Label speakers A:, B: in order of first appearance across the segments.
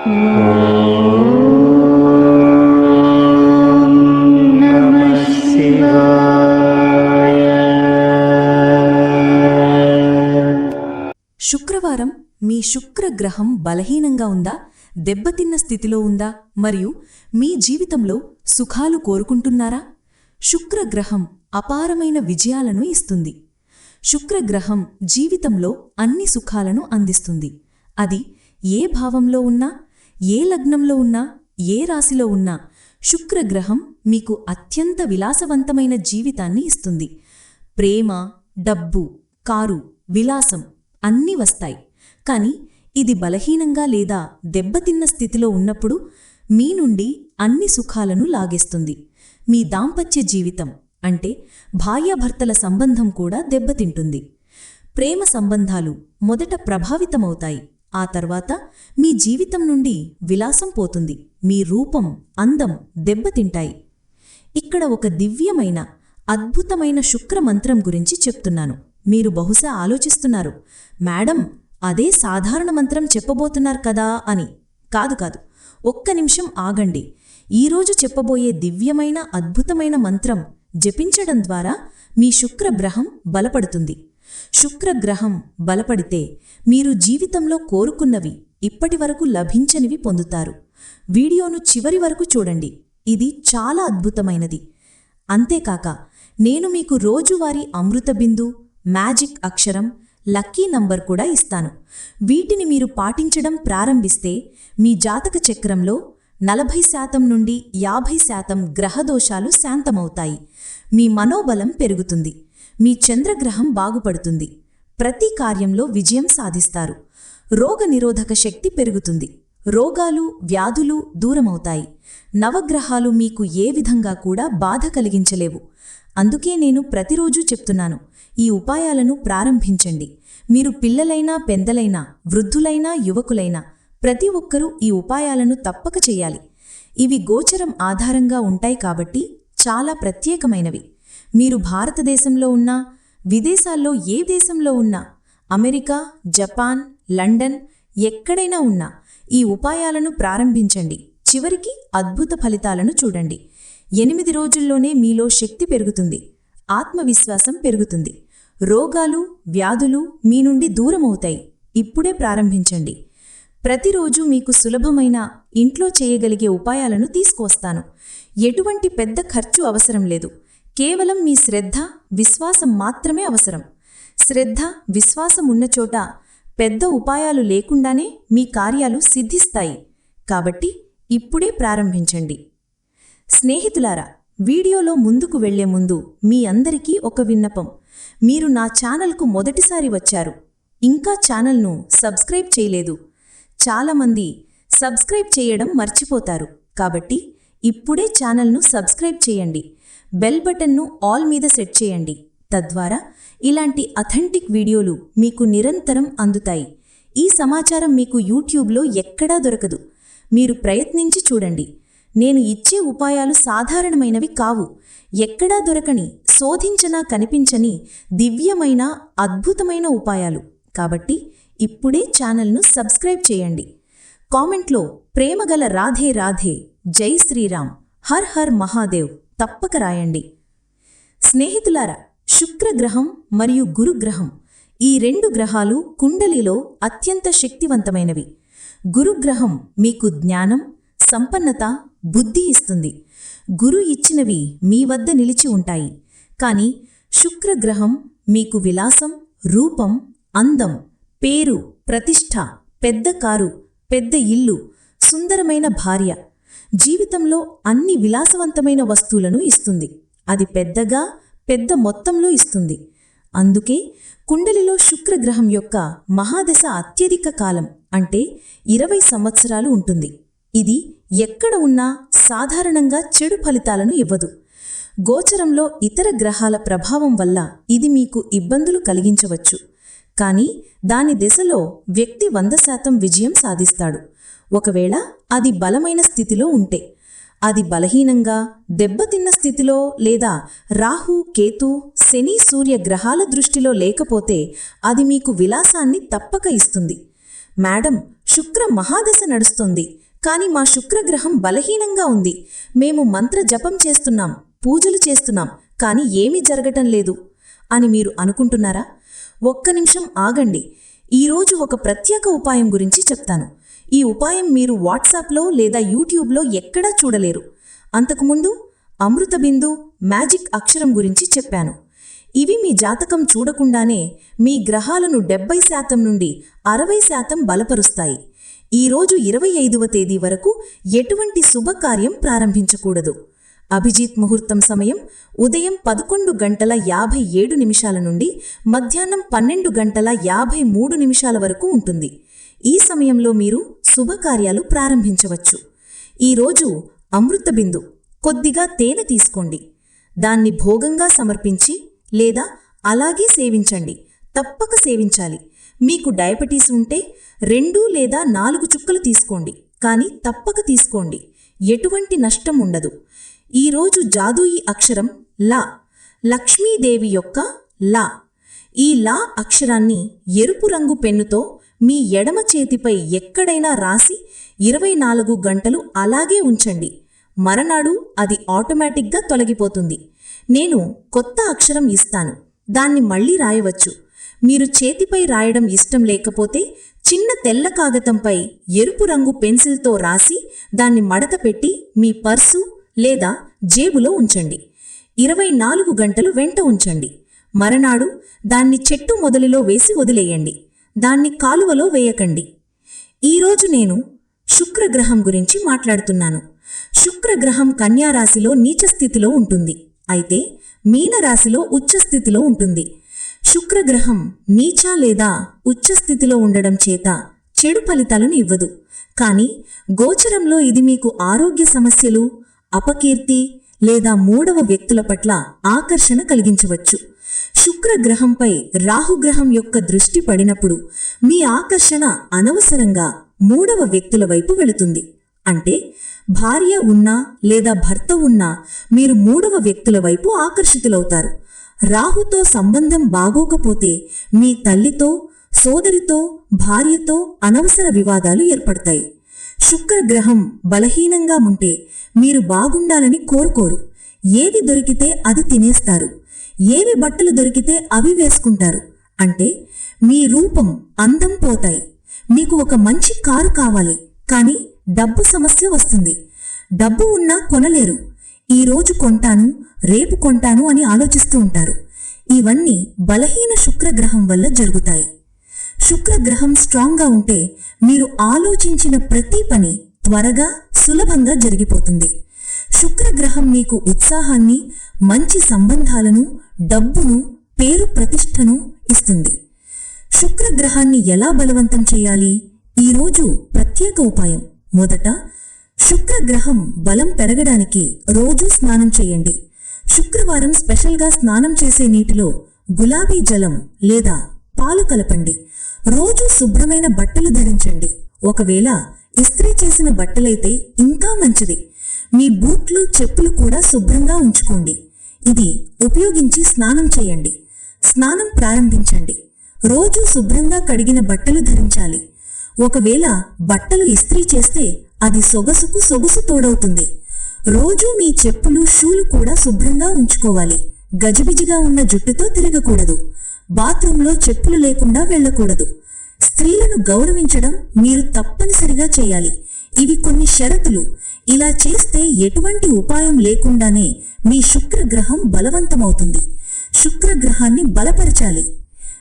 A: శుక్రవారం మీ శుక్ర గ్రహం బలహీనంగా ఉందా? దెబ్బతిన్న స్థితిలో ఉందా? మరియు మీ జీవితంలో సుఖాలు కోరుకుంటున్నారా? శుక్రగ్రహం అపారమైన విజయాలను ఇస్తుంది. శుక్రగ్రహం జీవితంలో అన్ని సుఖాలను అందిస్తుంది. అది ఏ భావంలో ఉన్నా ఏ లగ్నంలో ఉన్నా ఏ రాశిలో ఉన్నా శుక్రగ్రహం మీకు అత్యంత విలాసవంతమైన జీవితాన్ని ఇస్తుంది. ప్రేమ డబ్బు కారు విలాసం అన్నీ వస్తాయి. కానీ ఇది బలహీనంగా లేదా దెబ్బతిన్న స్థితిలో ఉన్నప్పుడు మీ నుండి అన్ని సుఖాలను లాగేస్తుంది. మీ దాంపత్య జీవితం అంటే భార్యాభర్తల సంబంధం కూడా దెబ్బతింటుంది. ప్రేమ సంబంధాలు మొదట ప్రభావితమవుతాయి. ఆ తర్వాత మీ జీవితం నుండి విలాసం పోతుంది. మీ రూపం అందం దెబ్బతింటాయి. ఇక్కడ ఒక దివ్యమైన అద్భుతమైన శుక్ర మంత్రం గురించి చెప్తున్నాను. మీరు బహుశా ఆలోచిస్తున్నారు మేడం అదే సాధారణ మంత్రం చెప్పబోతున్నారు కదా అని. కాదు కాదు. ఒక్క నిమిషం ఆగండి. ఈరోజు చెప్పబోయే దివ్యమైన అద్భుతమైన మంత్రం జపించడం ద్వారా మీ శుక్రగ్రహం బలపడుతుంది. శుక్రగ్రహం బలపడితే మీరు జీవితంలో కోరుకున్నవి ఇప్పటివరకు లభించనివి పొందుతారు. వీడియోను చివరి వరకు చూడండి. ఇది చాలా అద్భుతమైనది. అంతేకాక నేను మీకు రోజువారీ అమృత బిందు మ్యాజిక్ అక్షరం లక్కీ నంబర్ కూడా ఇస్తాను. వీటిని మీరు పాటించడం ప్రారంభిస్తే మీ జాతక చక్రంలో నలభై శాతం నుండి యాభై శాతం గ్రహదోషాలు శాంతమవుతాయి. మీ మనోబలం పెరుగుతుంది. మీ చంద్రగ్రహం బాగుపడుతుంది. ప్రతి కార్యంలో విజయం సాధిస్తారు. రోగనిరోధక శక్తి పెరుగుతుంది. రోగాలు వ్యాధులు దూరమవుతాయి. నవగ్రహాలు మీకు ఏ విధంగా కూడా బాధ కలిగించలేవు. అందుకే నేను ప్రతిరోజూ చెప్తున్నాను ఈ ఉపాయాలను ప్రారంభించండి. మీరు పిల్లలైనా పెందలైనా వృద్ధులైనా యువకులైనా ప్రతి ఒక్కరూ ఈ ఉపాయాలను తప్పక చెయ్యాలి ఇవి గోచరం ఆధారంగా ఉంటాయి కాబట్టి చాలా ప్రత్యేకమైనవి. మీరు భారతదేశంలో ఉన్నా విదేశాల్లో ఏ దేశంలో ఉన్నా అమెరికా జపాన్ లండన్ ఎక్కడైనా ఉన్నా ఈ ఉపాయాలను ప్రారంభించండి. చివరికి అద్భుత ఫలితాలను చూడండి. ఎనిమిది రోజుల్లోనే మీలో శక్తి పెరుగుతుంది. ఆత్మవిశ్వాసం పెరుగుతుంది. రోగాలు వ్యాధులు మీ నుండి దూరమవుతాయి. ఇప్పుడే ప్రారంభించండి. ప్రతిరోజు మీకు సులభమైన ఇంట్లో చేయగలిగే ఉపాయాలను తీసుకువస్తాను. ఎటువంటి పెద్ద ఖర్చు అవసరం లేదు. కేవలం మీ శ్రద్ధ విశ్వాసం మాత్రమే అవసరం. శ్రద్ధ విశ్వాసం ఉన్న చోట పెద్ద ఉపాయాలు లేకుండానే మీ కార్యాలు సిద్ధిస్తాయి. కాబట్టి ఇప్పుడే ప్రారంభించండి. స్నేహితులారా వీడియోలో ముందుకు వెళ్ళే ముందు మీ అందరికీ ఒక విన్నపం. మీరు నా ఛానల్కు మొదటిసారి వచ్చారు. ఇంకా ఛానల్ను సబ్స్క్రైబ్ చేయలేదు. చాలామంది సబ్స్క్రైబ్ చేయడం మర్చిపోతారు. కాబట్టి ఇప్పుడే ఛానల్ను సబ్స్క్రైబ్ చేయండి. బెల్ బటన్ను ఆల్ మీద సెట్ చేయండి. తద్వారా ఇలాంటి అథెంటిక్ వీడియోలు మీకు నిరంతరం అందుతాయి. ఈ సమాచారం మీకు యూట్యూబ్లో ఎక్కడా దొరకదు. మీరు ప్రయత్నించి చూడండి. నేను ఇచ్చే ఉపాయాలు సాధారణమైనవి కావు. ఎక్కడా దొరకని శోధించనా కనిపించని దివ్యమైన అద్భుతమైన ఉపాయాలు. కాబట్టి ఇప్పుడే ఛానల్ను సబ్స్క్రైబ్ చేయండి. కామెంట్లో ప్రేమగల రాధే రాధే జై శ్రీరామ్ హర్ హర్ మహాదేవ్. తప్పక రాయండి. స్నేహితులారా శుక్రగ్రహం మరియు గురుగ్రహం ఈ రెండు గ్రహాలు కుండలిలో అత్యంత శక్తివంతమైనవి. గురుగ్రహం మీకు జ్ఞానం సంపన్నత బుద్ధి ఇస్తుంది. గురు ఇచ్చినవి మీ వద్ద నిలిచి ఉంటాయి. కాని శుక్రగ్రహం మీకు విలాసం రూపం అందం పేరు ప్రతిష్ట పెద్ద కారు పెద్ద ఇల్లు సుందరమైన భార్య జీవితంలో అన్ని విలాసవంతమైన వస్తువులను ఇస్తుంది. అది పెద్దగా పెద్ద మొత్తంలో ఇస్తుంది. అందుకే కుండలిలో శుక్రగ్రహం యొక్క మహాదశ అత్యధిక కాలం అంటే ఇరవై సంవత్సరాలు ఉంటుంది. ఇది ఎక్కడ ఉన్నా సాధారణంగా చెడు ఫలితాలను ఇవ్వదు. గోచరంలో ఇతర గ్రహాల ప్రభావం వల్ల ఇది మీకు ఇబ్బందులు కలిగించవచ్చు. కానీ దాని దిశలో వ్యక్తి వంద శాతం విజయం సాధిస్తాడు. ఒకవేళ అది బలమైన స్థితిలో ఉంటే అది బలహీనంగా దెబ్బతిన్న స్థితిలో లేదా రాహు కేతు శని సూర్య గ్రహాల దృష్టిలో లేకపోతే అది మీకు విలాసాన్ని తప్పక ఇస్తుంది.
B: మేడం శుక్ర మహాదశ నడుస్తుంది. కాని మా శుక్రగ్రహం బలహీనంగా ఉంది. మేము మంత్ర జపం చేస్తున్నాం పూజలు చేస్తున్నాం కాని ఏమీ జరగటం లేదు అని మీరు అనుకుంటున్నారా? ఒక్క నిమిషం ఆగండి. ఈరోజు ఒక ప్రత్యేక ఉపాయం గురించి చెప్తాను. ఈ ఉపాయం మీరు వాట్సాప్లో లేదా యూట్యూబ్లో ఎక్కడా చూడలేరు. అంతకుముందు అమృత బిందు మ్యాజిక్ అక్షరం గురించి చెప్పాను. ఇవి మీ జాతకం చూడకుండానే మీ గ్రహాలను డెబ్బై శాతం నుండి అరవై శాతం బలపరుస్తాయి. ఈరోజు ఇరవై ఐదవ తేదీ వరకు ఎటువంటి శుభకార్యం ప్రారంభించకూడదు. అభిజిత్ ముహూర్తం సమయం ఉదయం పదకొండు గంటల యాభై ఏడు నిమిషాల నుండి మధ్యాహ్నం పన్నెండు గంటల యాభై మూడు నిమిషాల వరకు ఉంటుంది. ఈ సమయంలో మీరు శుభకార్యాలు ప్రారంభించవచ్చు. ఈరోజు అమృత బిందు. కొద్దిగా తేనె తీసుకోండి. దాన్ని భోగంగా సమర్పించి లేదా అలాగే సేవించండి. తప్పక సేవించాలి. మీకు డయాబెటీస్ ఉంటే రెండు లేదా నాలుగు చుక్కలు తీసుకోండి. కానీ తప్పక తీసుకోండి. ఎటువంటి నష్టం ఉండదు. ఈరోజు జాదూయి అక్షరం లా. లక్ష్మీదేవి యొక్క లా. ఈ లా అక్షరాన్ని ఎరుపు రంగు పెన్నుతో మీ ఎడమ చేతిపై ఎక్కడైనా రాసి ఇరవై నాలుగు గంటలు అలాగే ఉంచండి. మరనాడు అది ఆటోమేటిక్గా తొలగిపోతుంది. నేను కొత్త అక్షరం ఇస్తాను. దాన్ని మళ్ళీ రాయవచ్చు. మీరు చేతిపై రాయడం ఇష్టం లేకపోతే చిన్న తెల్ల కాగతంపై ఎరుపు రంగు పెన్సిల్తో రాసి దాన్ని మడత పెట్టి మీ పర్సు లేదా జేబులో ఉంచండి. ఇరవై నాలుగు గంటలు వెంట ఉంచండి. మరనాడు దాన్ని చెట్టు మొదలులో వేసి వదిలేయండి. దాన్ని కాలువలో వేయకండి. ఈరోజు నేను శుక్రగ్రహం గురించి మాట్లాడుతున్నాను. శుక్రగ్రహం కన్యారాశిలో నీచ స్థితిలో ఉంటుంది. అయితే మీనరాశిలో ఉచ్చ స్థితిలో ఉంటుంది. శుక్రగ్రహం నీచ లేదా ఉచ్చ స్థితిలో ఉండడం చేత చెడు ఫలితాలను ఇవ్వదు. కానీ గోచరంలో ఇది మీకు ఆరోగ్య సమస్యలు అపకీర్తి లేదా మూడవ వ్యక్తుల పట్ల ఆకర్షణ కలిగించవచ్చు. శుక్రగ్రహంపై రాహుగ్రహం యొక్క దృష్టి పడినప్పుడు మీ ఆకర్షణ అనవసరంగా మూడవ వ్యక్తుల వైపు వెళుతుంది. అంటే భార్య ఉన్నా లేదా భర్త ఉన్నా మీరు మూడవ వ్యక్తుల వైపు ఆకర్షితులవుతారు. రాహుతో సంబంధం బాగోకపోతే మీ తల్లితో సోదరితో భార్యతో అనవసర వివాదాలు ఏర్పడతాయి. శుక్రగ్రహం బలహీనంగా ఉంటే మీరు బాగుండాలని కోరుకోరు. ఏది దొరికితే అది తినేస్తారు. ఏవి బట్టలు దొరికితే అవి వేసుకుంటారు. అంటే మీ రూపం అందం పోతాయి. మీకు ఒక మంచి కారు కావాలి. కానీ డబ్బు సమస్య వస్తుంది. డబ్బు ఉన్నా కొనలేరు. ఈ రోజు కొంటాను రేపు కొంటాను అని ఆలోచిస్తూ ఉంటారు. ఇవన్నీ బలహీన శుక్రగ్రహం వల్ల జరుగుతాయి. శుక్రగ్రహం స్ట్రాంగ్గా ఉంటే మీరు ఆలోచించిన ప్రతి పని త్వరగా సులభంగా జరిగిపోతుంది. శుక్రగ్రహం మీకు ఉత్సాహాన్ని మంచి సంబంధాలను డబ్బును పేరు ప్రతిష్టను ఇస్తుంది. శుక్రగ్రహాన్ని ఎలా బలవంతం చేయాలి? ఈరోజు ప్రత్యేక ఉపాయం. మొదట శుక్రగ్రహం బలం పెరగడానికి రోజూ స్నానం చేయండి. శుక్రవారం స్పెషల్గా స్నానం చేసే నీటిలో గులాబీ జలం లేదా పాలు కలపండి. రోజు శుభ్రమైన బట్టలు ధరించండి. ఒకవేళ ఇస్త్రీ చేసిన బట్టలైతే ఇంకా మంచిది. మీ బూట్లు చెప్పులు కూడా శుభ్రంగా ఉంచుకోండి. ఇది ఉపయోగించి స్నానం చేయండి. స్నానం ప్రారంభించండి. రోజు శుభ్రంగా కడిగిన బట్టలు ధరించాలి. ఒకవేళ బట్టలు ఇస్త్రీ చేస్తే అది సొగసుకు సొగసు తోడవుతుంది. రోజూ మీ చెప్పులు షూలు కూడా శుభ్రంగా ఉంచుకోవాలి. గజిబిజిగా ఉన్న జుట్టుతో తిరగకూడదు. బాత్రూంలో చెప్పులు లేకుండా వెళ్ళకూడదు. స్త్రీలను గౌరవించడం మీరు తప్పనిసరిగా చేయాలి. ఇవి కొన్ని షరతులు. ఇలా చేస్తే ఎటువంటి ఉపాయం లేకుండానే మీ శుక్రగ్రహం బలవంతమవుతుంది. శుక్రగ్రహాన్ని బలపరచాలి.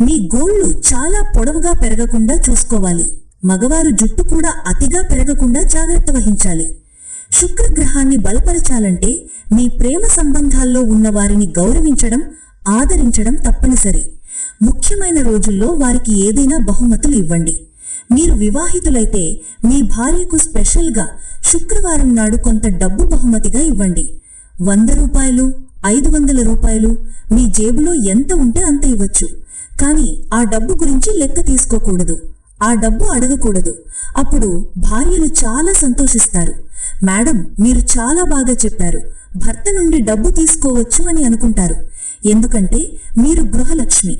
B: మీ గోళ్ళు చాలా పొడవుగా పెరగకుండా చూసుకోవాలి. మగవారు జుట్టు కూడా అతిగా పెరగకుండా జాగ్రత్త వహించాలి. శుక్రగ్రహాన్ని బలపరచాలంటే మీ ప్రేమ సంబంధాల్లో ఉన్న వారిని గౌరవించడం ఆదరించడం తప్పనిసరి. ముఖ్యమైన రోజుల్లో వారికి ఏదైనా బహుమతులు ఇవ్వండి. మీరు వివాహితులైతే మీ భార్యకు స్పెషల్గా శుక్రవారం నాడు కొంత డబ్బు బహుమతిగా ఇవ్వండి. వంద రూపాయలు ఐదు వందల రూపాయలు మీ జేబులో ఎంత ఉంటే అంత ఇవ్వచ్చు. కానీ ఆ డబ్బు గురించి లెక్క తీసుకోకూడదు. ఆ డబ్బు అడగకూడదు. అప్పుడు భార్యలు చాలా సంతోషిస్తారు. మేడం మీరు చాలా బాగా చెప్పారు. భర్త నుండి డబ్బు తీసుకోవచ్చు అని అనుకుంటారు. ఎందుకంటే మీరు గృహలక్ష్మి.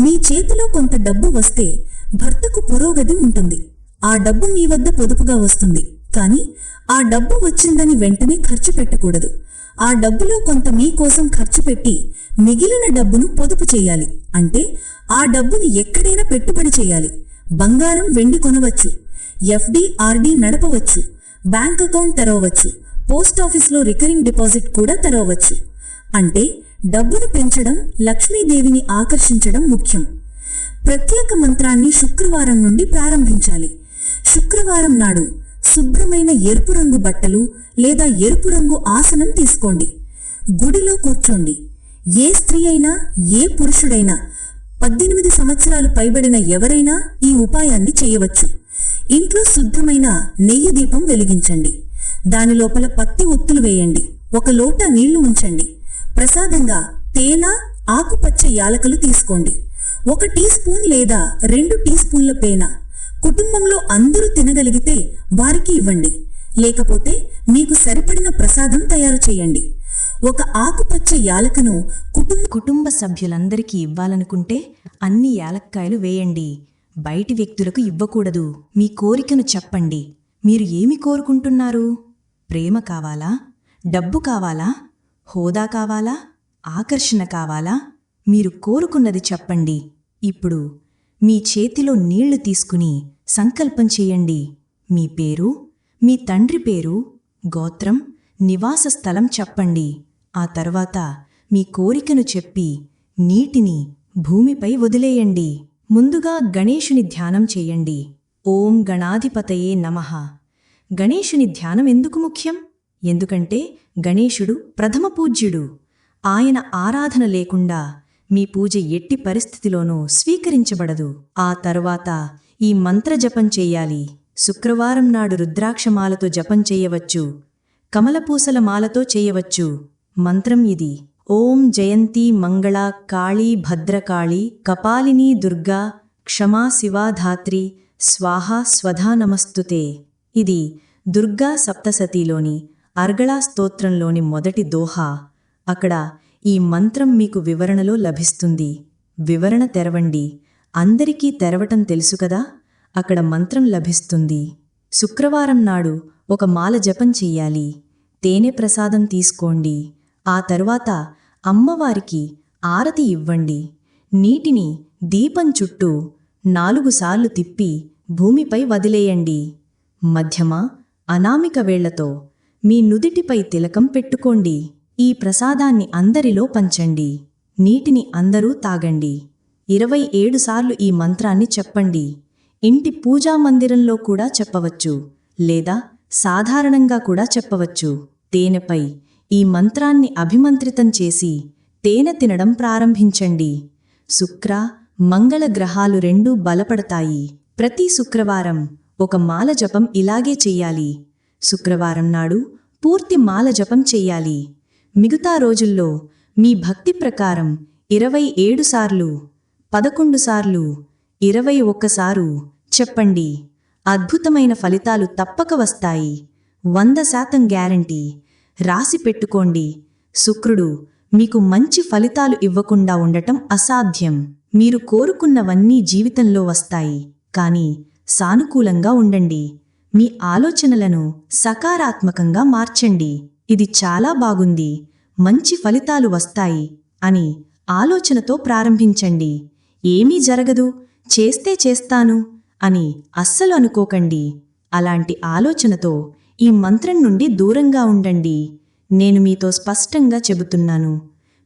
B: మీ చేతిలో కొంత డబ్బు వస్తే భర్తకు పురోగతి ఉంటుంది. ఆ డబ్బు మీ వద్ద పొదుపుగా వస్తుంది. కానీ ఆ డబ్బు వచ్చిందని వెంటనే ఖర్చు పెట్టకూడదు. ఆ డబ్బులో కొంత మీకోసం ఖర్చు పెట్టి మిగిలిన డబ్బును పొదుపు చేయాలి. అంటే ఆ డబ్బుని ఎక్కడైనా పెట్టుబడి చేయాలి. బంగారం వెండి కొనవచ్చు. ఎఫ్డి ఆర్డి నడపవచ్చు. బ్యాంక్ అకౌంట్ తెరవవచ్చు. పోస్ట్ ఆఫీస్లో రికరింగ్ డిపాజిట్ కూడా తెరవవచ్చు. అంటే డబ్బును పెంచడం లక్ష్మీదేవిని ఆకర్షించడం ముఖ్యం. ప్రత్యేక మంత్రాన్ని శుక్రవారం నుండి ప్రారంభించాలి. శుక్రవారం నాడు శుభ్రమైన ఎరుపు రంగు బట్టలు లేదా ఎరుపు రంగు ఆసనం తీసుకోండి. గుడిలో కూర్చోండి. ఏ స్త్రీ అయినా ఏ పురుషుడైనా పద్దెనిమిది సంవత్సరాలు పైబడిన ఎవరైనా ఈ ఉపాయాన్ని చేయవచ్చు. ఇంట్లో శుద్ధమైన నెయ్యి దీపం వెలిగించండి. దాని లోపల పత్తి ఒత్తులు వేయండి. ఒక లోట నీళ్ళు ఉంచండి. ప్రసాదంగా తేనె ఆకుపచ్చ యాలకులు తీసుకోండి. ఒక టీ స్పూన్ లేదా రెండు టీ స్పూన్ల పేన. కుటుంబంలో అందరూ తినగలిగితే వారికి ఇవ్వండి. లేకపోతే మీకు సరిపడిన ప్రసాదం తయారు చేయండి. ఒక ఆకుపచ్చ యాలకను కుటుంబ
A: కుటుంబ సభ్యులందరికీ ఇవ్వాలనుకుంటే అన్ని యాలక్కాయలు వేయండి. బయటి వ్యక్తులకు ఇవ్వకూడదు. మీ కోరికను చెప్పండి. మీరు ఏమి కోరుకుంటున్నారు? ప్రేమ కావాలా? డబ్బు కావాలా? హోదా కావాలా? ఆకర్షణ కావాలా? మీరు కోరుకున్నది చెప్పండి. ఇప్పుడు మీ చేతిలో నీళ్ళు తీసుకుని సంకల్పం చేయండి. మీ పేరు మీ తండ్రి పేరు గోత్రం నివాస స్థలం చెప్పండి. ఆ తర్వాత మీ కోరికను చెప్పి నీటిని భూమిపై వదిలేయండి. ముందుగా గణేషుని ధ్యానం చేయండి. ఓం గణాధిపతయే నమః. గణేషుని ధ్యానం ఎందుకు ముఖ్యం? ఎందుకంటే గణేశుడు ప్రథమ పూజ్యుడు. ఆయన ఆరాధన లేకుండా మీ పూజ ఎట్టి పరిస్థితిలోనూ స్వీకరించబడదు. ఆ తర్వాత ఈ మంత్రజపం చెయ్యాలి శుక్రవారం నాడు రుద్రాక్షమాలతో జపం చెయ్యవచ్చు కమలపూసల మాలతో చేయవచ్చు. మంత్రం ఇది. ఓం జయంతి మంగళ కాళీ భద్రకాళి కపాలిని దుర్గా క్షమా శివాధాత్రి స్వాహా స్వధా నమస్తుతే. ఇది దుర్గా సప్తసతిలోని అర్గళా స్తోత్రంలోని మొదటి దోహా. అక్కడ ఈ మంత్రం మీకు వివరణలో లభిస్తుంది. వివరణ తెరవండి. అందరికీ తెరవటం తెలుసు కదా? అక్కడ మంత్రం లభిస్తుంది. శుక్రవారం నాడు ఒక మాల జపం చెయ్యాలి. తేనె ప్రసాదం తీసుకోండి. ఆ తర్వాత అమ్మవారికి ఆరతి ఇవ్వండి. నీటిని దీపం చుట్టూ నాలుగుసార్లు తిప్పి భూమిపై వదిలేయండి. మధ్యమ అనామిక వేళ్ళతో మీ నుదిటిపై తిలకం పెట్టుకోండి. ఈ ప్రసాదాన్ని అందరిలో పంచండి. నీటిని అందరూ తాగండి. ఇరవై ఏడు సార్లు ఈ మంత్రాన్ని చెప్పండి. ఇంటి పూజా మందిరంలో కూడా చెప్పవచ్చు లేదా సాధారణంగా కూడా చెప్పవచ్చు. తేనెపై ఈ మంత్రాన్ని అభిమంత్రితం చేసి తేనె తినడం ప్రారంభించండి. శుక్ర మంగళ గ్రహాలు రెండూ బలపడతాయి. ప్రతి శుక్రవారం ఒక మాల జపం ఇలాగే చెయ్యాలి శుక్రవారం నాడు పూర్తి మాల జపం చెయ్యాలి మిగతా రోజుల్లో మీ భక్తి ప్రకారం ఇరవై ఏడు సార్లు పదకొండు సార్లు ఇరవై ఒక్కసారు చెప్పండి. అద్భుతమైన ఫలితాలు తప్పక వస్తాయి. వంద శాతం గ్యారంటీ. రాసి పెట్టుకోండి. శుక్రుడు మీకు మంచి ఫలితాలు ఇవ్వకుండా ఉండటం అసాధ్యం. మీరు కోరుకున్నవన్నీ జీవితంలో వస్తాయి. కానీ సానుకూలంగా ఉండండి. మీ ఆలోచనలను సకారాత్మకంగా మార్చండి. ఇది చాలా బాగుంది. మంచి ఫలితాలు వస్తాయి అని ఆలోచనతో ప్రారంభించండి. ఏమీ జరగదు. చేస్తే చేస్తాను అని అస్సలు అనుకోకండి. అలాంటి ఆలోచనతో ఈ మంత్రం నుండి దూరంగా ఉండండి. నేను మీతో స్పష్టంగా చెబుతున్నాను.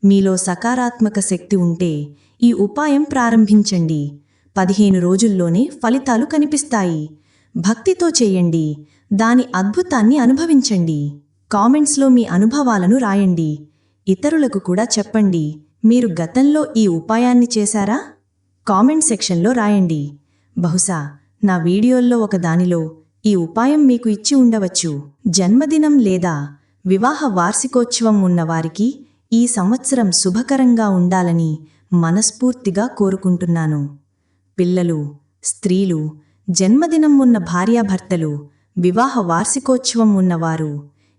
A: మీలో సకారాత్మక శక్తి ఉంటే ఈ ఉపాయం ప్రారంభించండి. పదిహేను రోజుల్లోనే ఫలితాలు కనిపిస్తాయి. భక్తితో చేయండి. దాని అద్భుతాన్ని అనుభవించండి. కామెంట్స్లో మీ అనుభవాలను రాయండి. ఇతరులకు కూడా చెప్పండి. మీరు గతంలో ఈ ఉపాయాన్ని చేశారా? కామెంట్ సెక్షన్లో రాయండి. బహుశా నా వీడియోల్లో ఒక దానిలో ఈ ఉపాయం మీకు ఇచ్చి ఉండవచ్చు. జన్మదినం లేదా వివాహ వార్షికోత్సవం ఉన్నవారికి ఈ సంవత్సరం శుభకరంగా ఉండాలని మనస్ఫూర్తిగా కోరుకుంటున్నాను. పిల్లలు స్త్రీలు జన్మదినం ఉన్న భార్యాభర్తలు వివాహ వార్షికోత్సవం ఉన్నవారు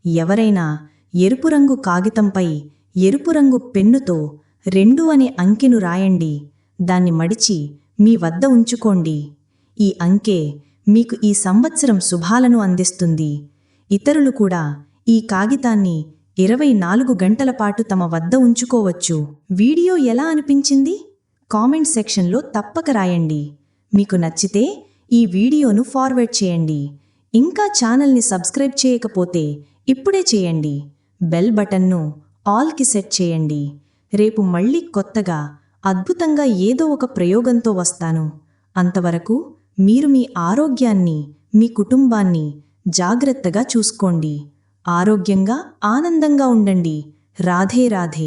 A: ఎవరైనా ఎరుపు రంగు కాగితంపై ఎరుపు రంగు పెన్నుతో రెండు అనే అంకెను రాయండి. దాన్ని మడిచి మీ వద్ద ఉంచుకోండి. ఈ అంకె మీకు ఈ సంవత్సరం శుభాలను అందిస్తుంది. ఇతరులు కూడా ఈ కాగితాన్ని ఇరవై నాలుగు గంటల పాటు తమ వద్ద ఉంచుకోవచ్చు. వీడియో ఎలా అనిపించింది? కామెంట్ సెక్షన్లో తప్పక రాయండి. మీకు నచ్చితే ఈ వీడియోను ఫార్వర్డ్ చేయండి. ఇంకా ఛానల్ని సబ్స్క్రైబ్ చేయకపోతే ఇప్పుడే చేయండి. బెల్ బటన్ను ఆల్కి సెట్ చేయండి. రేపు మళ్ళీ కొత్తగా అద్భుతంగా ఏదో ఒక ప్రయోగంతో వస్తాను. అంతవరకు మీరు మీ ఆరోగ్యాన్ని మీ కుటుంబాన్ని జాగ్రత్తగా చూసుకోండి. ఆరోగ్యంగా ఆనందంగా ఉండండి. రాధే రాధే.